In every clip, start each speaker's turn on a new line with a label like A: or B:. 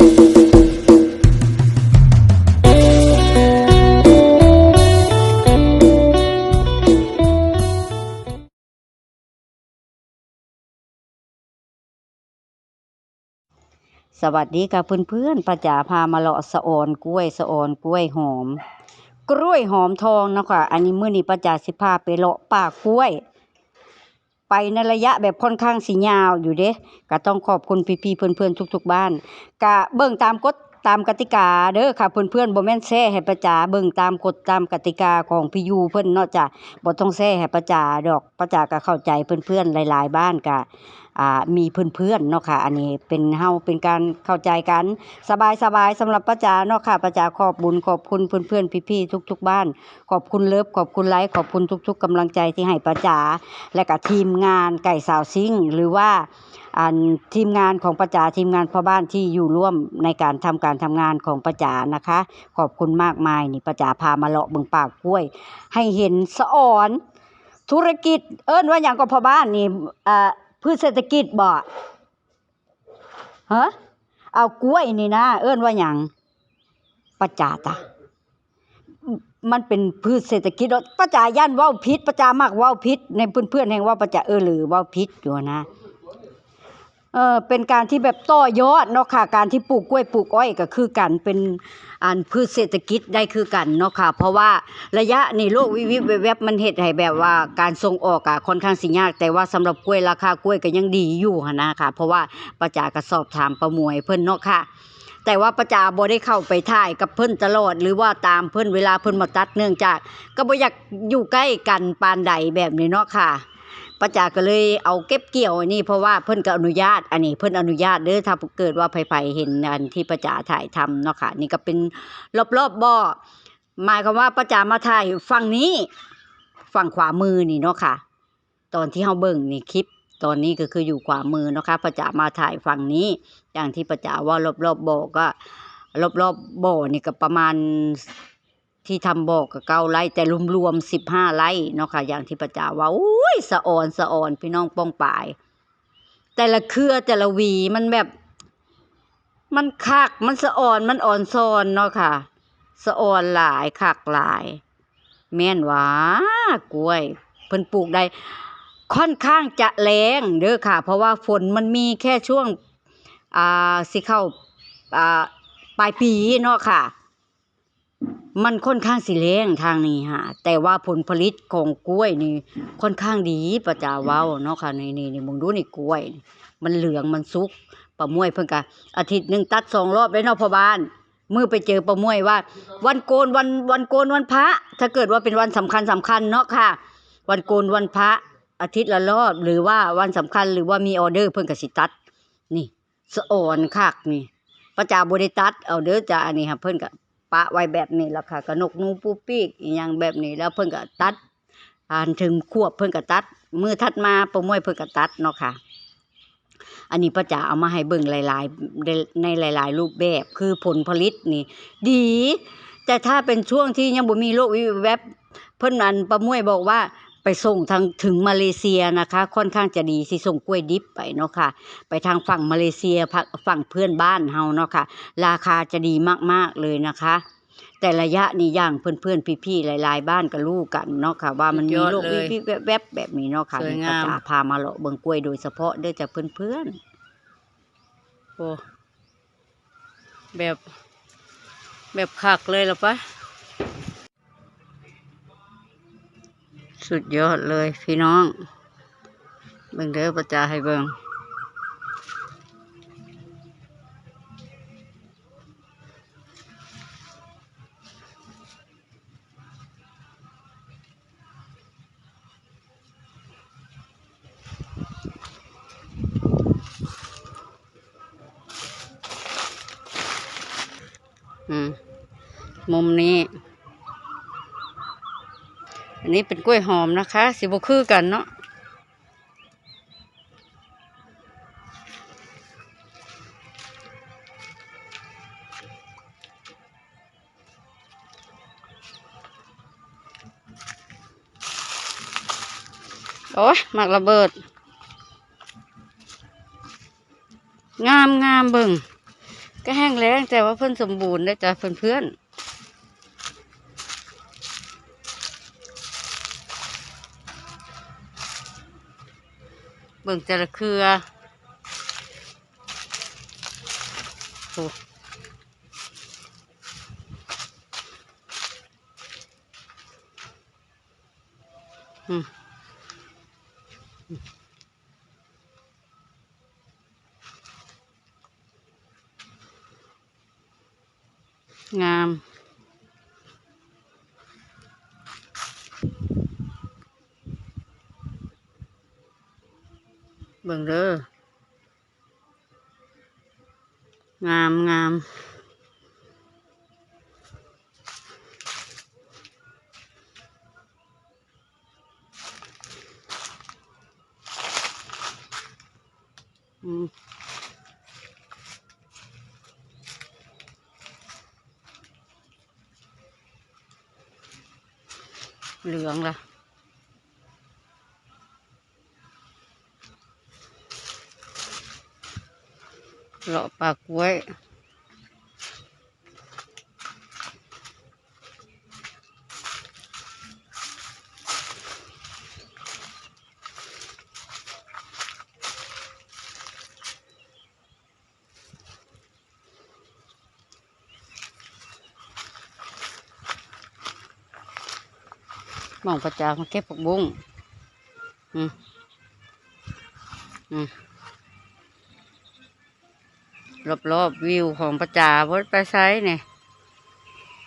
A: สวัสดีค่ะเพื่อนๆป้าจ๋าพามาเลาะสะออนกล้วยสะออนกล้วยหอม กล้วยหอมทองนะค่ะอันนี้มื้อนี้ป้าจ๋าสิพาไปเลาะป่ากล้วย ไปในระยะแบบค่อนข้างสียาวอยู่เด้ก็ต้องขอบคุณพี่ๆเพื่อนๆทุก ๆ บ้านก็เบิ่งตามกฎตามกติกาเด้อค่ะเพื่อนๆบ่แม่นแซ่ให้ประจาเบิ่งตามกฎตามกติกาของพี่ยูเพิ่นเนาะจ้ะบ่ต้องแซ่ให้ประจาดอกประจาก็เข้าใจเพื่อนๆหลาย ๆ บ้านกะ มีเพื่อนๆเนาะค่ะ อันนี้เป็นเฮาเป็นการเข้าใจกันสบายๆสำหรับป้าจ๋าเนาะค่ะป้าจ๋าขอบบุญขอบคุณเพื่อนๆพี่ๆทุก ๆ บ้าน ขอบคุณเลิฟขอบคุณไลค์ขอบคุณทุก ๆกำลังใจที่ให้ป้าจ๋าและก็ทีมงานไก่สาวซิ่งหรือว่าอันทีมงานของป้าจ๋าทีมงานพ่อบ้านที่อยู่ร่วมในการทำการทำงานของป้าจ๋านะคะ ขอบคุณมากมายนี่ป้าจ๋าพามาเลาะเบิ่งป่ากล้วย ให้เห็นสะอ่อนธุรกิจเอิ้นว่าอย่างก็พ่อบ้านนี่อ่า พืชเศรษฐกิจบ่ฮะเอากล้วยนี่นะเอิ้นว่าหยังประจาตะมันเป็นพืชเศรษฐกิจประจาย่านว่าวพิษประจามากว่าวพิษในเพื่อนๆแห่งว่าประจาเออหรือว่าวพิษอยู่นะ เออเป็นการที่แบบต่อยอดเนาะค่ะ การที่ปลูกกล้วยปลูกอ้อยก็คือกันเป็นอันพืชเศรษฐกิจได้คือกันเนาะค่ะ เพราะว่าระยะนี่โลกวิวิแวบมันเฮ็ดให้แบบว่าการส่งออกอะค่อนข้างสิยาก แต่ว่าสำหรับกล้วยราคากล้วยก็ยังดีอยู่หนนะค่ะ เพราะว่าป้าจ๋าก็สอบถามประมวยเพิ่นเนาะค่ะแต่ว่าประจาบ่ได้เข้าไปถ่ายกับเพิ่นตลอด หรือว่าตามเพิ่นเวลาเพิ่นมาตัดเนื่องจาก ก็บ่อยากอยู่ใกล้กันปานใดแบบนี้เนาะค่ะ ประจาก็เลยเอาเก็บเกี่ยวอันนี้เพราะว่าเพิ่นก็อนุญาตอันนี้เพิ่นอนุญาตเด้อถ้าเกิดว่าไผๆเห็นอันที่ประจาถ่ายทำเนาะค่ะนี่ก็เป็นรอบๆบ่อหมายความว่าประจามาถ่ายฝั่งนี้ฝั่งขวามือนี่เนาะค่ะ ตอนที่เฮาเบิ่งนี่คลิปตอนนี้ก็คืออยู่ขวามือเนาะค่ะประจามาถ่ายฝั่งนี้ อย่างที่ประจาว่ารอบๆบ่อก็รอบๆบ่อนี่ก็ประมาณ ที่ทำบอก็เก้าไร่แต่รวมๆสิบห้าไร่เนาะค่ะอย่างที่ประจาว่าอุ้ยสะออนสะออนพี่น้องป้องปาย แต่ละเครือแต่ละวีมันแบบ มันคักมันสะอ่อนมันอ่อนซอนเนาะค่ะสะอ่อนหลายคักหลาย แม่นหวากล้วย เพิ่นปลูกได้ค่อนข้างจะแรงเด้อค่ะ เพราะว่าฝนมันมีแค่ช่วงอ่าสิเข้าอ่าปลายปีเนาะค่ะ มันค่อนข้างสิแรงทางนี้ฮะแต่ว่าผลผลิตของกล้วยนี่ค่อนข้างดีประจาเว้าเนาะค่ะนี่นี่นี่มึงดูนี่กล้วย มันเหลืองมันสุกป้ามวยเพิ่นก็อาทิตย์หนึ่งตัดสองรอบได้เนาะพ่อบ้านมื้อไปเจอป้ามวยว่า วันโกนวันวันโกนวันพระ ถ้าเกิดว่าเป็นวันสำคัญสำคัญเนาะค่ะ วันโกนวันพระอาทิตย์ละรอบหรือว่าวันสำคัญหรือว่ามีออเดอร์เพิ่นก็สิตัด นี่สะอ่อนคักนี่ประจาบ่ได้ตัดเอาเด้อจ้าอันนี้ค่ะเพิ่นก็ ปะไว้แบบนี้แล้วค่ะก็นกนูปูปีกอีหยังแบบนี้แล้วเพิ่นก็ตัดอ่านถึงควบเพิ่นก็ตัด มือทัดมาประมวยเพิ่นก็ตัดเนาะค่ะ อันนี้ป้าจ๋าเอามาให้เบิ่งหลายๆในในหลาย ๆ รูปแบบคือผลผลิตนี่ ดี แต่ถ้าเป็นช่วงที่ยังบ่มีโรควิแวบเพิ่นอันประมวยบอกว่า ไปส่งทางถึงมาเลเซียนะคะ ค่อนข้างจะดีสิส่งกล้วยดิบไปเนาะค่ะ ไปทางฝั่งมาเลเซียพักฝั่งเพื่อนบ้านเฮาเนาะค่ะ ราคาจะดีมากๆเลยนะคะ แต่ระยะนี้อย่างเพื่อนๆพี่ๆหลาย ๆ บ้านก็รู้กันเนาะค่ะ ว่ามันมีโรค
B: สุดยอดเลย
A: วิแวบๆแบบนี้เนาะค่ะ
B: สวย
A: นี่
B: งาม
A: ป้าจ๋าพามาเลาะเบิ่งกล้วยโดยเฉพาะเด้อจากเพื่อนๆ
B: โอ้แบบแบบคักเลยเหรอปะ สุดยอดเลยพี่น้อง เบิ่งเด้อประจาให้เบิ่งอืมมุมนี้ นนี้เป็นกล้วยหอมนะคะสิบคือกันเนาะโอ้ยหมักระเบิด งามงามเบิ่ง
A: ก็แห้งแล้งแต่ว่าเพิ่อนสมบูรณ์ได้จ้ะเพื่อนเพื่อน เบิ่งแต่ละเครือโอ้อืมงาม บิ่งเด้องามงามอืมเหลืองละ เลาะปากกล้วยมองประจามาเก็บผักบุ้งอืมอืม รอบรอบๆวิวของประจาบดไปไซเนี่ย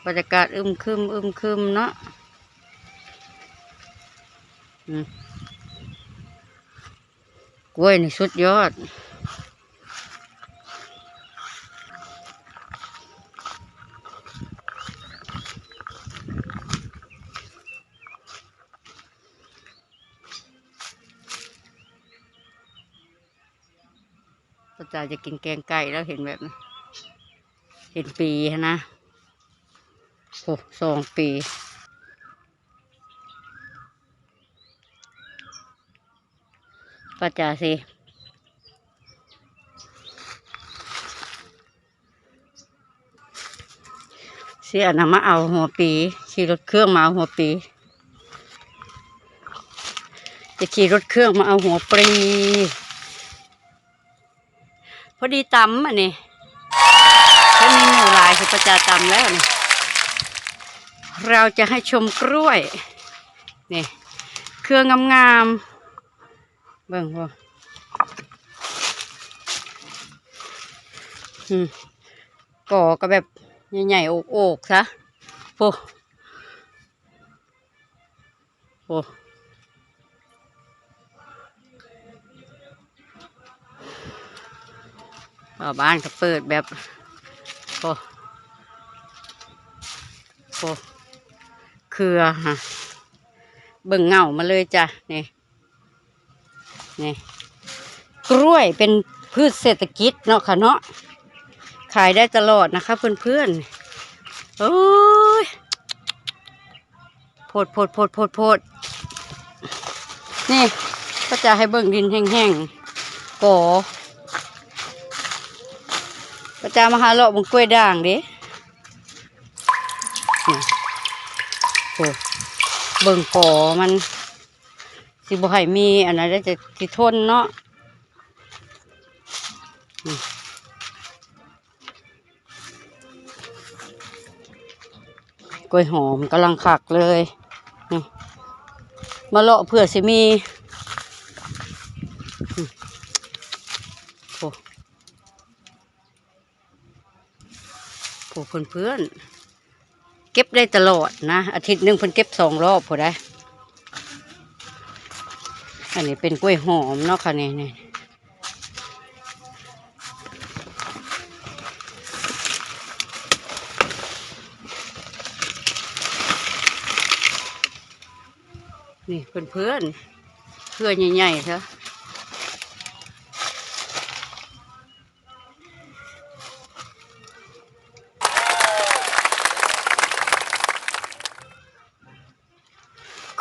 A: บรรยากาศอึมครึมอึมครึมเนาะกล้วยนี่สุดยอด จ๋าจะกินแกงไก่แล้วเห็นแบบเห็นปีนะโอ้สองปีป้าจ๋าสิเสียนะมาเอาหัวปี ขี่รถเครื่องมาเอาหัวปี จะขี่รถเครื่องมาเอาหัวปรี อดีตำอันนี้ถ้ามีหมูหลายคือประจาตำแล้วนี่เราจะให้ชมกล้วยนี่เครื่องงามๆเบิ่งว่าอืมก่อก็แบบใหญ่ๆโอกๆซะโอ้โอ้ อ่าบ้านก็เปิดแบบโอ้โอ้เครือฮะเบิ่งเงามาเลยจ้ะนี่นี่กล้วยเป็นพืชเศรษฐกิจเนาะค่ะเนาะขายได้ตลอดนะคะ เพื่อนๆโอ้ยโพดโพดโพดโพดโพดนี่ก็จะให้เบิ่งดินแห้งๆก่อ ก็จะมาหาเลาะบงกล้วยด่างเด้โอ้เบิ่งก่อมัน สิบ่ให้มีอันนั้นได้จะสิทนเนาะกล้วยหอมกำลังขักเลย มาเลาะเพื่อสิมีอืมโอ้โห เพื่อนเพื่อนเก็บได้ตลอดนะ อาทิตย์หนึ่งเพิ่นเก็บสองรอบพอได้ อันนี้เป็นกล้วยหอมเนาะค่ะนี่นี่นี่เพื่อนเพื่อนเพื่อนใหญ่ๆเถอะ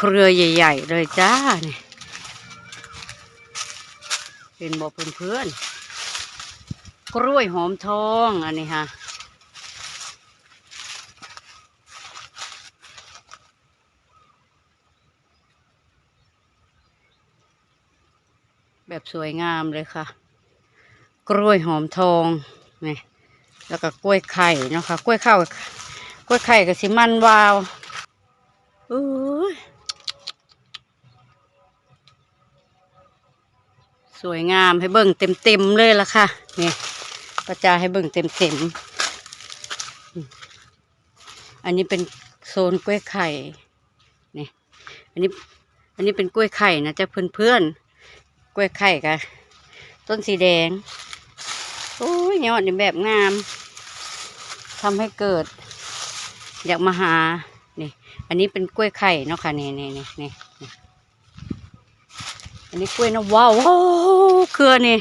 A: เครือใหญ่ ๆ เลยจ้าเนี่ยเป็นบอกเพื่อนกล้วยหอมทองอันนี้ค่ะแบบสวยงามเลยค่ะ กล้วยหอมทองนี่แล้วก็กล้วยไข่เนาะค่ะ กล้วยข้าวกล้วยไข่กับสิมันวาวอุ้ย สวยงามให้เบิ่งเต็มเต็มเลยล่ะค่ะนี่ประจาให้เบิ่งเต็มเต็มอันนี้เป็นโซนกล้วยไข่นี่อันนี้อันนี้เป็นกล้วยไข่นะจ๊ะเพื่อนๆกล้วยไข่กะต้นสีแดงโอ้ยยอดนี่แบบงามทำให้เกิด อยากมาหานี่อันนี้เป็นกล้วยไข่เนาะค่ะนี่นี่นี่นี่นี่ อันนี้กล้วยนะว้าวเครือนี่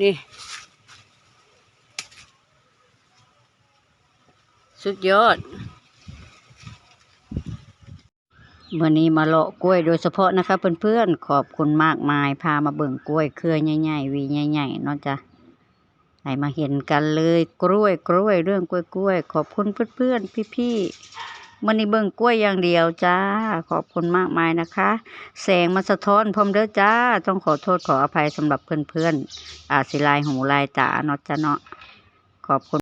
A: นี่ สุดยอดวันนี้มาเลาะกล้วยโดยเฉพาะนะคะเพื่อนๆ ขอบคุณมากมาย พามาเบิ่งกล้วยเครือใหญ่ๆวีใหญ่ๆเนาะจ้ะให้มาเห็นกันเลยกล้วยกล้วยเรื่องกล้วยกล้วยขอบคุณเพื่อนๆพี่ๆ มันนี้เบิ่งกล้วยอย่างเดียวจ้า ขอบคุณมากมายนะคะ แสงมาสะท้อนพร้อมเด้อจ้า ต้องขอโทษขออภัยสำหรับเพื่อนๆอาจสิลายหูลายตาเนาะจ้าเนาะขอบคุณ